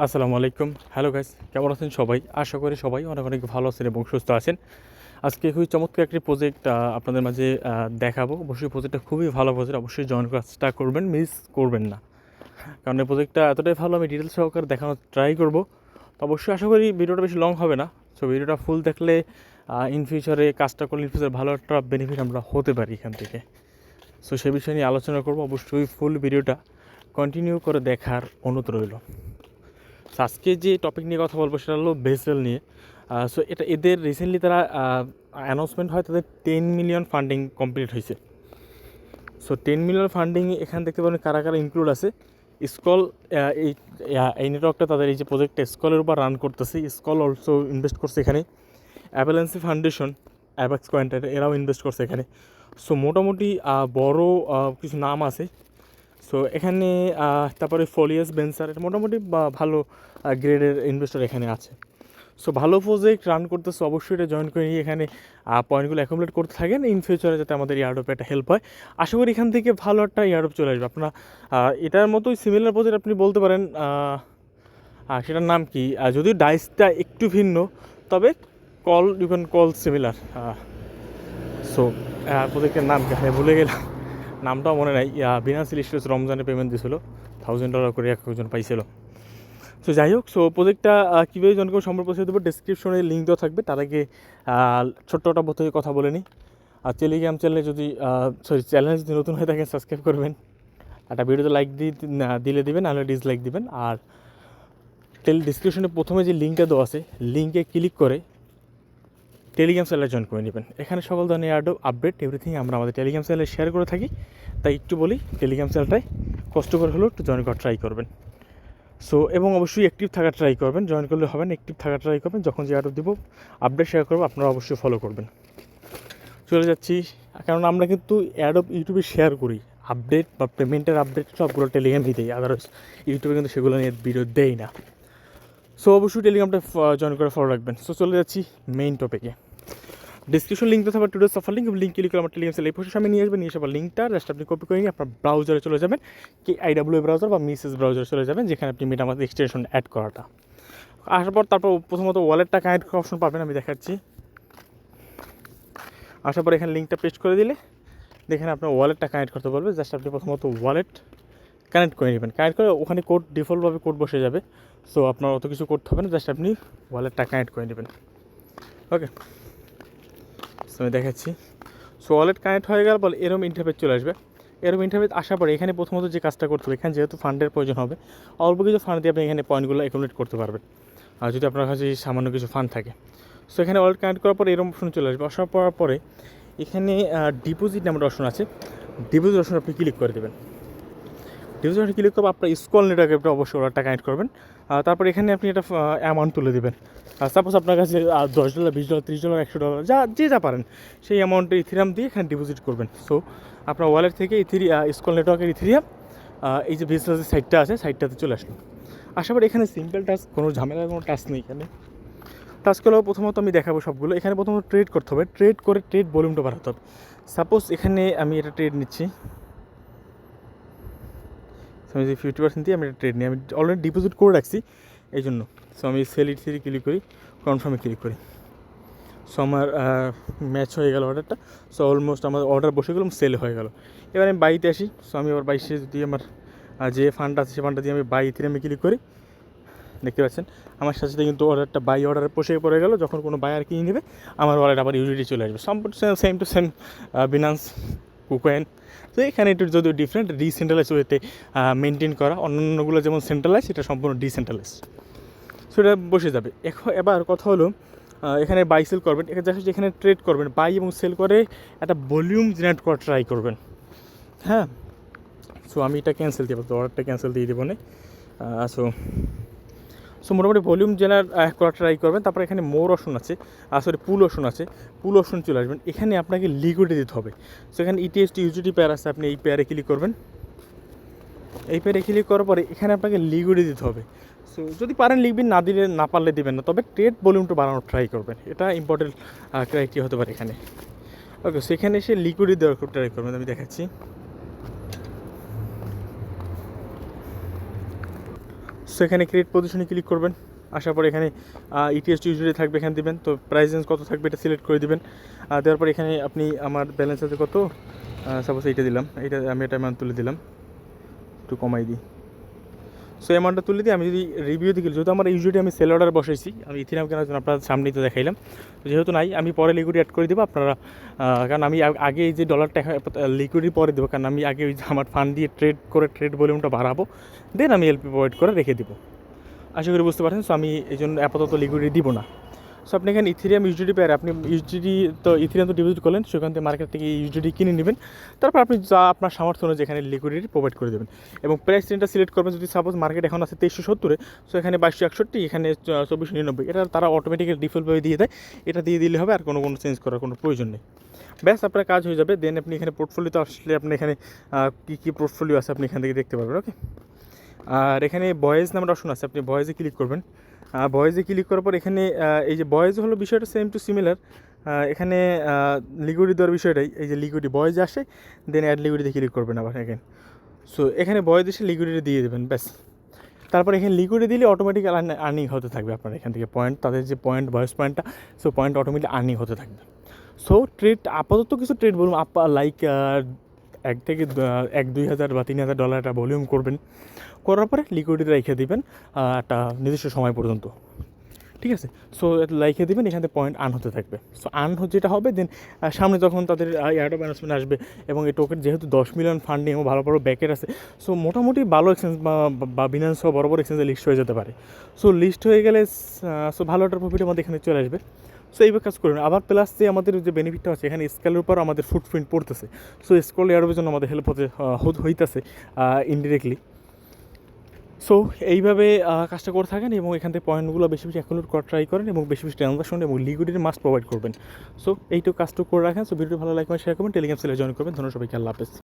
আসসালামু আলাইকুম। Hello guys কেমন আছেন সবাই? আশা করি সবাই অনেক অনেক ভালো আছেন এবং সুস্থ আছেন। আজকে খুবই চমৎকার একটি প্রজেক্ট আপনাদের মাঝে দেখাবো। অবশ্যই প্রজেক্টটা খুবই ভালো প্রজেক্ট অবশ্যই জয়েন চেষ্টা করবেন মিস করবেন না। কারণ এই প্রজেক্টটা এতটাই ভালো, আমি ডিটেলস সহকারে দেখানোর ট্রাই করব। তো অবশ্যই আশা করি ভিডিওটা বেশি লং হবে না। সো ভিডিওটা ফুল দেখলে ইন ফিউচারে কাজটা করলে ইন ফিউচারে ভালো একটা বেনিফিট আমরা হতে পারি এখান থেকে। সো সে বিষয় নিয়ে আলোচনা করব। অবশ্যই ফুল ভিডিওটা কন্টিনিউ করে দেখার অনুরোধ রইল। আজকে যে টপিক নিয়ে কথা বলব সেটা হলো বেসেল নিয়ে। সো এটা এদের রিসেন্টলি তারা অ্যানাউন্সমেন্ট হয় তাদের টেন মিলিয়ন ফান্ডিং কমপ্লিট হয়েছে। সো টেন মিলিয়ন ফান্ডিং এখান দেখতে পারেন কারা কারা ইনক্লুড আছে। স্কল এই এই নেটওয়ার্কটা তাদের এই যে প্রজেক্টটা স্কলের উপর রান করতেছে। স্কল অলসো ইনভেস্ট করছে এখানে। অ্যাভেলেন্সি ফাউন্ডেশন অ্যাবাক্স কোয়েন্টার এরাও ইনভেস্ট করছে এখানে। সো মোটামুটি বড় কিছু নাম আছে। সো এখানে তারপরে ফলিয়াস বেন্সার এটা মোটামুটি ভালো গ্রেডের ইনভেস্টর এখানে আছে। সো ভালো প্রজেক্ট রান করতেছে, অবশ্যই এটা জয়েন করে নিয়ে এখানে পয়েন্টগুলো অ্যাকুমুলেট করতে থাকেন। ইন ফিউচারে যাতে আমাদের ইয়ারডপে একটা হেল্প হয়। আশা করি এখান থেকে ভালো একটা ইয়ারডপ চলে আসবে। আপনার এটার মতোই সিমিলার প্রজেক্ট আপনি বলতে পারেন সেটার নাম কি? যদিও ডাইসটা একটু ভিন্ন, তবে call you can call similar so প্রজেক্টের নাম কি? ভুলে গেলাম। নামটাও মনে নাই। বিনা সিলিস্টাস রমজানে পেমেন্ট দিয়েছিল থাউজেন্ড ডলার করে এক একজন পাইছিল। সো যাই হোক সো প্রজেক্টটা কীভাবে জনকে সম্পর্ক পৌঁছে দেবো। ডিসক্রিপশনে লিঙ্ক দেওয়া থাকবে। তার আগে ছোট্ট একটা বোধ কথা বলে নিই আর টেলিগ্রাম চ্যানেলে যদি সরি চ্যানেলে যদি নতুন হয়ে থাকেন সাবস্ক্রাইব করবেন। একটা ভিডিওতে লাইক দিয়ে দিলে দিবেন, নাহলে ডিসলাইক দিবেন। আর টেল ডিসক্রিপশনে প্রথমে যে লিঙ্কটা দেওয়া আছে লিঙ্কে ক্লিক করে টেলিগ্রাম চ্যানেলে জয়েন করে নেবেন। এখানে সকল ধরনের অ্যাড আপডেট এভরিথিং আমরা আমাদের টেলিগ্রাম চ্যানেলে শেয়ার করে থাকি। তাই একটু বলি টেলিগ্রাম চ্যানেলটায় কষ্ট করে হলেও একটু জয়েন করার ট্রাই করবেন। সো এবং অবশ্যই অ্যাক্টিভ থাকার ট্রাই করবেন। জয়েন করলে হবে না অ্যাক্টিভ থাকার ট্রাই করবেন। যখন যে অ্যাড দিব আপডেট শেয়ার করব, আপনারা অবশ্যই ফলো করবেন। চলে যাচ্ছি। কারণ আমরা কিন্তু অ্যাড অফ ইউটিউবে শেয়ার করি। আপডেট বা পেমেন্টের আপডেট সবগুলো টেলিগ্রামই দেয়। আদারওয়াইজ ইউটিউবে কিন্তু সেগুলো নিয়ে ভিডিও দেয় না। সো অবশ্যই টেলিগ্রামটা জয়েন করে ফলো রাখবেন। সো চলে যাচ্ছি মেইন টপিকে ডিসক্রিপশন লিঙ্ক থাকবে টুডে সফার লিঙ্ক লিঙ্ক ক্লিক করে আমার টেলিগ্রাম সেল এই পোস্টের সামনে নিয়ে আসবেন নিয়ে এসে আবার লিঙ্কটা জাস্ট আপনি কপি করে নিয়ে আপনার ব্রাউজারে চলে যাবেন কি আইডাব্লিউ ব্রাউজার বা মিসেস ব্রাউজারে চলে যাবেন, যেখানে আপনি মেটা আমাদের এক্সটেনশন অ্যাড করাটা। আসার পর তারপর প্রথমত ওয়ালেটটা কানেক্ট করার অপশন পাবেন, আমি দেখাচ্ছি। আসার পর এখানে লিঙ্কটা পেস্ট করে দিলে, দেখেন আপনার ওয়ালেটটা কানেক্ট করতে পারবে জাস্ট আপনি প্রথমত ওয়ালেট কানেক্ট করে নেবেন। কানেক্ট করে ওখানে কোড ডিফল্টভাবে কোড বসে যাবে সো আপনার অত কিছু করতে হবে না জাস্ট আপনি ওয়ালেটটা কানেক্ট করে নেবেন। ওকে আমি দেখাচ্ছি। সো ওয়ালেট কানেক্ট হয়ে গেল, বলে এরম ইন্টারফেস চলে আসবে। এরম ইন্টারফেস আসার পরে এখানে প্রথমত যে কাজটা করতে হবে, এখানে যেহেতু ফান্ডের প্রয়োজন হবে, অল্প কিছু ফান্ড দিয়ে আপনি এখানে পয়েন্টগুলো অ্যাকুমুলেট করতে পারবেন। আর যদি আপনার কাছে সামান্য কিছু ফান্ড থাকে। সো এখানে ওয়ালেট কানেক্ট করার পর এরম অপশন চলে আসবে। আসার পর পরে এখানে ডিপোজিট নামের অপশন আছে। ডিপোজিট অপশন আপনি ক্লিক করে দেবেন। ডিপোজিট ক্লিক করব আপনার স্কল নেটওয়ার্কে অবশ্যই ওয়ালেটটা কানেক্ট করবেন। আর তারপর এখানে আপনি একটা অ্যামাউন্ট তুলে দেবেন। সাপোজ আপনার কাছে দশ ডলার বিশ ডলার ত্রিশ ডলার একশো ডলার যা, যে যা পারেন, সেই অ্যামাউন্টে ইথিরিয়াম দিয়ে এখানে ডিপোজিট করবেন। সো আপনার ওয়ালেট থেকে ইথিরি স্কল নেটওয়ার্কের ইথিরিয়াম এই যে বিজনেস সাইটটা আছে সাইটটাতে চলে আসলো। আসার পর এখানে সিম্পল টাস্ক কোনো ঝামেলার কোনো টাস্ক নেই এখানে। টাস্কগুলো প্রথমত আমি দেখাবো সবগুলো। এখানে প্রথমত ট্রেড করতে হবে। ট্রেড করে ট্রেড ভলিউমটা বাড়াতে হবে। সাপোজ এখানে আমি এটা ট্রেড নিচ্ছি। সো আমি যে ফিফটি পার্সেন্ট দিয়ে আমি একটা ট্রেড নিই। আমি অলরেডি ডিপোজিট করে রাখছি এই জন্য সো আমি সেল ইট থ্রি ক্লিক করি কনফার্মে ক্লিক করি। সো আমার ম্যাচ হয়ে গেল অর্ডারটা সো অলমোস্ট আমার অর্ডার বসে গেলাম সেল হয়ে গেল। এবার আমি বাইতে আসি। সো আমি আবার বাইশে যদি আমার যে ফান্ডটা আছে, সে ফান্ডটা দিয়ে আমি বাই আমি ক্লিক করি। দেখতে পাচ্ছেন? আমার সাথে সাথে কিন্তু অর্ডারটা বাই অর্ডারে পোষে পড়ে গেল। যখন কোনো বায়ার কিনে নেবে, আমার ওয়ালেট আবার ইউডিটি চলে আসবে। সম্পূর্ণ same to same Binance KuCoin তো এখানে একটু যদিও ডিফারেন্ট ডিসেন্ট্রালাইজ ওয়েতে মেনটেন করা, অন্যান্যগুলো যেমন সেন্ট্রালাইজ এটা সম্পূর্ণ ডিসেন্ট্রালাইজ সো এটা বসে যাবে। এখন এবার কথা হলো এখানে বাই সেল করবেন। এখানে জাস্ট এখানে ট্রেড করবেন। বাই এবং সেল করে একটা ভলিউম জেনারেট করা ট্রাই করবেন। হ্যাঁ? সো আমি এটা ক্যান্সেল দিয়ে অর্ডারটা ক্যান্সেল দিয়ে দেবো না। সো সো মোটামুটি ভলিউম জেনার করা ট্রাই করবেন। তারপর এখানে মোর অপশন আছে। সরি পুল অপশন আছে। পুল অপশন চলে আসবেন। এখানে আপনাকে লিকুইডে দিতে হবে। সো এখানে ইটিএসটি ইউজিটি পেয়ার আছে। আপনি এই পেয়ারে ক্লিক করবেন। এই পেয়ারে ক্লিক করার পরে এখানে আপনাকে লিকুইডে দিতে হবে। সো যদি পারেন লিখবেন, না দিলে, না পারলে দিবেন না। তবে ট্রেড ভলিউমটা বাড়ানোর ট্রাই করবেন। এটা ইম্পর্টেন্ট ক্রাইটেরিয়া হতে পারে এখানে। ওকে সেখানে এসে লিকুইডে দেওয়ার ট্রাই করবেন। আমি দেখাচ্ছি। সো এখানে ক্রিয়েট পজিশনে ক্লিক করবেন। আসার পর এখানে ইটিএস ইউজুয়ালি থাকবে এখানে দেবেন। তো প্রাইস রেঞ্জ কত থাকবে এটা সিলেক্ট করে দেবেন। দেওয়ার পর এখানে আপনি আমার ব্যালেন্স আছে কত? সাপোজ এইটা দিলাম। এইটা আমি এটা অ্যামাউন্ট তুলে দিলাম। একটু কমাই দিই। সো অ্যামাউন্টটা তুলে দিয়ে আমি যদি রিভিউ দিকে যেহেতু আমার ইউজুয়ালি আমি সেল অর্ডার বসেছি আমি ইথিরাম কেনার জন্য আপনার সামনেই তো দেখাইলাম। তো যেহেতু নাই, আমি পরে লিকুইড অ্যাড করে দেবো আপনারা কারণ আমি আগে এই যে ডলারটা লিকুইডই পরে দেবো, কারণ আমি আগে ওই আমার ফান্ড দিয়ে ট্রেড করে ট্রেড ভলিউমটা বাড়াবো দেন আমি এলপি প্রোভাইড করে রেখে দেবো। আশা করি বুঝতে পারছেন সো আমি এই জন্য আপাতত লিকুইডি দিব না। সো আপনি এখানে ইথিরিয়াম ইউজিডি পেয়ার আপনি ইউজিডি তো ইথিরিয়াম তো ডিপোজিট করলেন, সেখান থেকে মার্কেট থেকে ইউজিডি কিনে নেবেন। তারপর আপনি যা আপনার সামর্থ্য অনুযায়ী এখানে লিকুইডিটি প্রোভাইড করে দেবেন। এবং প্রাইস রেঞ্জটা সিলেক্ট করবেন, যদি সাপোজ মার্কেট এখন আছে তেইশশো সত্তরে সো এখানে বাইশশো একষট্টি, এখানে চব্বিশশো নিরানব্বই, এটা তারা অটোমেটিক্যালি ডিফল্টভাবে দিয়ে দেয়। এটা দিয়ে দিলে হবে আর কোনো কোনো চেঞ্জ করার কোনো প্রয়োজন নেই। ব্যাস, আপনার কাজ হয়ে যাবে। দেন আপনি এখানে পোর্টফোলিওতে আসলে আপনি এখানে কী কী পোর্টফোলিও আছে আপনি এখান থেকে দেখতে পারবেন ওকে আর এখানে বয়েজ নামের অপশন আছে, আপনি বয়েজে ক্লিক করবেন। বয়েজে ক্লিক করার পর এখানে এই যে বয়েজ হলো বিষয়টা সেম টু সিমিলার এখানে লিকুইডি দেওয়ার বিষয়টাই, এই যে লিকুইডি বয়েজ আসে দেন অ্যাড লিকুইডিতে ক্লিক করবেন আবার এখানে সো এখানে বয়েজ এসে লিকুইডিটি দিয়ে দেবেন, ব্যাস। তারপর এখানে লিকুইডে দিলে অটোমেটিক আর্নিং হতে থাকবে আপনার এখান থেকে পয়েন্ট তাদের যে পয়েন্ট বয়স পয়েন্টটা সো পয়েন্ট অটোমেটিক আর্নিং হতে থাকবে। সো ট্রেড আপাতত কিছু ট্রেড বলুন, আপ লাইক এক থেকে এক দুই হাজার বা তিন হাজার ডলার একটা ভলিউম করবেন। করার পরে লিকুইডিটি রেখে দিবেন একটা নির্দিষ্ট সময় পর্যন্ত। ঠিক আছে? সো লাইকে দিবেন, এখান থেকে পয়েন্ট আন হতে থাকবে। সো আন যেটা হবে দেন সামনে যখন তাদের এয়ারডপ অ্যানাউন্সমেন্ট আসবে এবং এই টোকেন যেহেতু দশ মিলিয়ন ফান্ডিং এবং ভালো বড় ব্যাকের আছে সো মোটামুটি ভালো এক্সচেঞ্জ বা বিনান্স সহ বড় বড় এক্সচেঞ্জে লিস্ট হয়ে যেতে পারে। সো লিস্ট হয়ে গেলে সো ভালো একটা প্রফিট আমাদের এখানে চলে আসবে। সো এইভাবে কাজ করবেন। আবার প্লাস যে আমাদের যে বেনিফিটটা আছে এখানে স্কেলের উপর আমাদের ফুটপ্রিন্ট পড়তেছে। সো স্কল এয়ারবের জন্য আমাদের হেল্প হতে হইতেছে ইনডিরেক্টলি সো এইভাবে কাজটা করে থাকেন এবং এখান থেকে পয়েন্টগুলো বেশি বেশি অ্যাকুলেট করা ট্রাই করেন এবং বেশি বেশি ট্রানজাকশন এবং লিকুইডিটি মাস্ট প্রোভাইড করবেন। সো এইটুকু কাজটুকু করে রাখেন। সো ভিডিও ভালো লাইক শেয়ার করবেন। টেলিগ্রাম সেলে জয়েন করবেন। ধন্যবাদ সবাইকে। আল্লাহ হাফেজ।